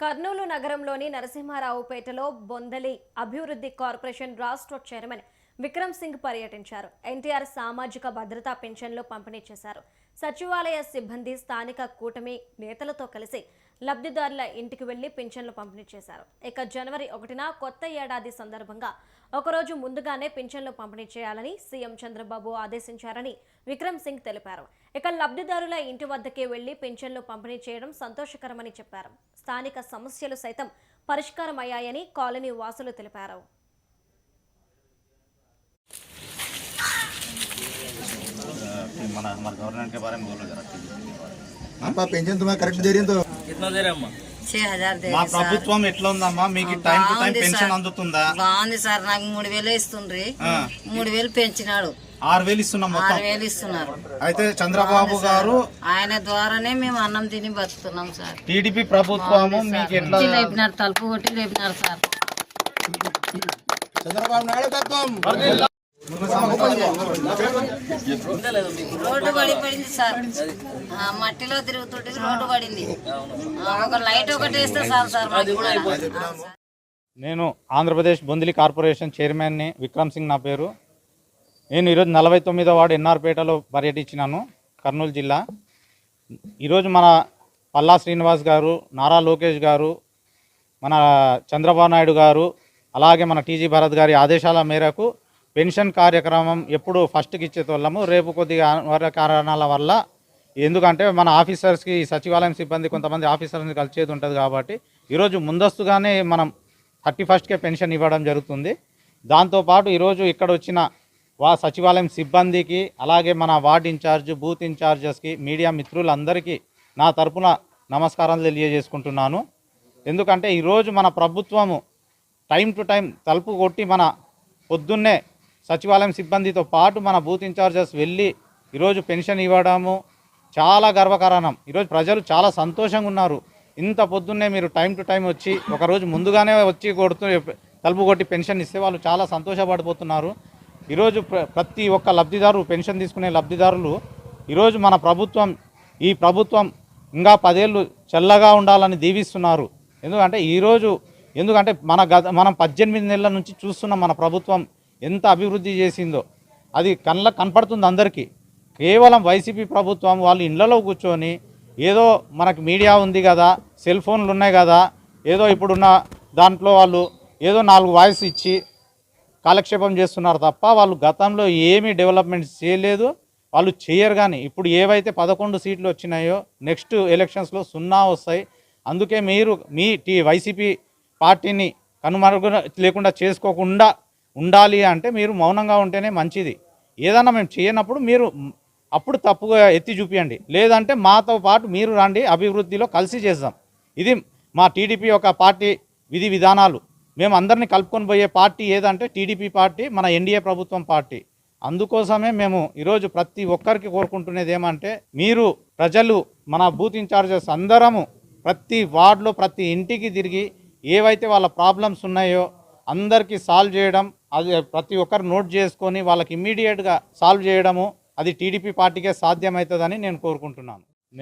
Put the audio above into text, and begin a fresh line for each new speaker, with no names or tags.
కర్నూలు నగరంలోని నరసింహారావుపేటలో బొందలి అభివృద్ధి కార్పొరేషన్ రాష్ట్ర చైర్మన్ విక్రమ్ సింగ్ పర్యటించారు. ఎన్టీఆర్ సామాజిక భద్రతా పెన్షన్లు పంపిణీ చేశారు. సచివాలయ సిబ్బంది స్థానిక కూటమి నేతలతో కలిసి లబ్ధిదారుల ఇంటికి వెళ్ళి పింఛన్లు పంపిణీ చేశారు. ఇక జనవరి ఒకటిన కొత్త ఏడాది సందర్భంగా ఒకరోజు ముందుగానే పింఛన్లు పంపిణీ చేయాలని సీఎం చంద్రబాబు ఆదేశించారని విక్రమ్ సింగ్ తెలిపారు. ఇక లబ్ధిదారుల ఇంటి వద్దకే వెళ్ళి పింఛన్లు పంపిణీ చేయడం సంతోషకరమని చెప్పారు. స్థానిక సమస్యలు సైతం పరిష్కారమయ్యాయని కాలనీ వాసులు తెలిపారు.
అమ్మా
పెన్షన్ కరెక్ట్ ఎంత
మా ప్రభుత్వం ఎట్లా ఉందమ్మా మీకు టైం టు టైం పెన్షన్ అందుతుందా?
సార్. నాకు మూడు వేలు ఇస్తుండ్రి. మూడు వేలు పెంచినాడు.
ఆరు వేలు ఇస్తున్నాం
ఆరు వేలు ఇస్తున్నారు.
అయితే చంద్రబాబు గారు
ఆయన ద్వారానే మేము అన్నం తిని బతుకుతున్నాం సార్.
టీడీపీ ప్రభుత్వము మీకు ఎట్లా
తలుపు కొట్టి లేపినారు సార్.
చంద్రబాబు నాయుడు తత్వం.
రోడ్డు పడి పడింది సార్. ఆ, మట్టిలో తిరుగుతుంటే రోడ్డు పడింది. ఒక లైట్ ఒకటి వేస్తే సార్ సార్.
నేను ఆంధ్రప్రదేశ్ బొందిలి కార్పొరేషన్ చైర్మన్ని విక్రమ్ సింగ్ నా పేరు. నేను ఈరోజు నలభై తొమ్మిదో వార్డు ఎన్ఆర్పేటలో పర్యటించినాను కర్నూలు జిల్లా. ఈరోజు మన పల్లా శ్రీనివాస్ గారు నారా లోకేష్ గారు మన చంద్రబాబు నాయుడు గారు అలాగే మన టీజీ భరత్ గారి ఆదేశాల మేరకు పెన్షన్ కార్యక్రమం ఎప్పుడు ఫస్ట్కి ఇచ్చేతోళ్ళము రేపు కొద్దిగా కారణాల వల్ల ఎందుకంటే మన ఆఫీసర్స్కి సచివాలయం సిబ్బంది కొంతమంది ఆఫీసర్స్ని కలిసేది ఉంటుంది కాబట్టి ఈరోజు ముందస్తుగానే మనం థర్టీ ఫస్ట్కే పెన్షన్ ఇవ్వడం జరుగుతుంది. దాంతోపాటు ఈరోజు ఇక్కడ వచ్చిన వా సచివాలయం సిబ్బందికి అలాగే మన వార్డ్ ఇన్ఛార్జ్ బూత్ ఇన్ఛార్జెస్కి మీడియా మిత్రులందరికీ నా తరపున నమస్కారాలు తెలియజేసుకుంటున్నాను. ఎందుకంటే ఈరోజు మన ప్రభుత్వము టైం టు టైం తలుపు కొట్టి మన పొద్దున్నే సచివాలయం సిబ్బందితో పాటు మన బూత్ ఇన్ఛార్జెస్ వెళ్ళి ఈరోజు పెన్షన్ ఇవ్వడము చాలా గర్వకారణం. ఈరోజు ప్రజలు చాలా సంతోషంగా ఉన్నారు. ఇంత పొద్దున్నే మీరు టైం టు టైం వచ్చి ఒకరోజు ముందుగానే వచ్చి కొడుతూ తలుపు కొట్టి పెన్షన్ ఇస్తే వాళ్ళు చాలా సంతోషపడిపోతున్నారు. ఈరోజు ప్ర- ప్రతి ఒక్క లబ్ధిదారు పెన్షన్ తీసుకునే లబ్ధిదారులు ఈరోజు మన ప్రభుత్వం ఈ ప్రభుత్వం ఇంకా పదేళ్ళు చల్లగా ఉండాలని దీవిస్తున్నారు. ఎందుకంటే ఈరోజు ఎందుకంటే మన గత మనం పద్దెనిమిది నెలల నుంచి చూస్తున్నాం మన ప్రభుత్వం ఎంత అభివృద్ధి చేసిందో. అది కళ్ళ కనపడుతుంది అందరికీ. కేవలం వైసీపీ ప్రభుత్వం వాళ్ళు ఇళ్ళలో కూర్చొని ఏదో మనకు మీడియా ఉంది కదా సెల్ ఫోన్లు ఉన్నాయి కదా ఏదో ఇప్పుడున్న దాంట్లో వాళ్ళు ఏదో నాలుగు వాయిస్ ఇచ్చి కాలక్షేపం చేస్తున్నారు తప్ప వాళ్ళు గతంలో ఏమీ డెవలప్మెంట్స్ చేయలేదు. వాళ్ళు చేయరు కానీ ఇప్పుడు ఏవైతే పదకొండు సీట్లు వచ్చినాయో నెక్స్ట్ ఎలక్షన్స్లో సున్నా వస్తాయి. అందుకే మీరు మీ టీ వైసీపీ పార్టీని కనుమరుగు లేకుండా చేసుకోకుండా ఉండాలి అంటే మీరు మౌనంగా ఉంటేనే మంచిది. ఏదన్నా మేము చేయనప్పుడు మీరు అప్పుడు తప్పుగా ఎత్తి చూపించండి లేదంటే మాతో పాటు మీరు రండి అభివృద్ధిలో కలిసి చేద్దాం. ఇది మా టీడీపీ యొక్క పార్టీ విధి విధానాలు. మేము అందరినీ కలుపుకొని పోయే పార్టీ ఏదంటే టీడీపీ పార్టీ మన ఎన్డీఏ ప్రభుత్వం పార్టీ. అందుకోసమే మేము ఈరోజు ప్రతి ఒక్కరికి కోరుకుంటున్నది ఏమంటే మీరు ప్రజలు మన బూత్ ఇన్ఛార్జెస్ అందరము ప్రతి వార్డులో ప్రతి ఇంటికి తిరిగి ఏవైతే వాళ్ళ ప్రాబ్లమ్స్ ఉన్నాయో అందరికీ సాల్వ్ చేయడం అది ప్రతి ఒక్కరు నోట్ చేసుకొని వాళ్ళకి ఇమ్మీడియట్గా సాల్వ్ చేయడము అది టీడీపీ పార్టీకే సాధ్యమవుతుందని నేను కోరుకుంటున్నాను.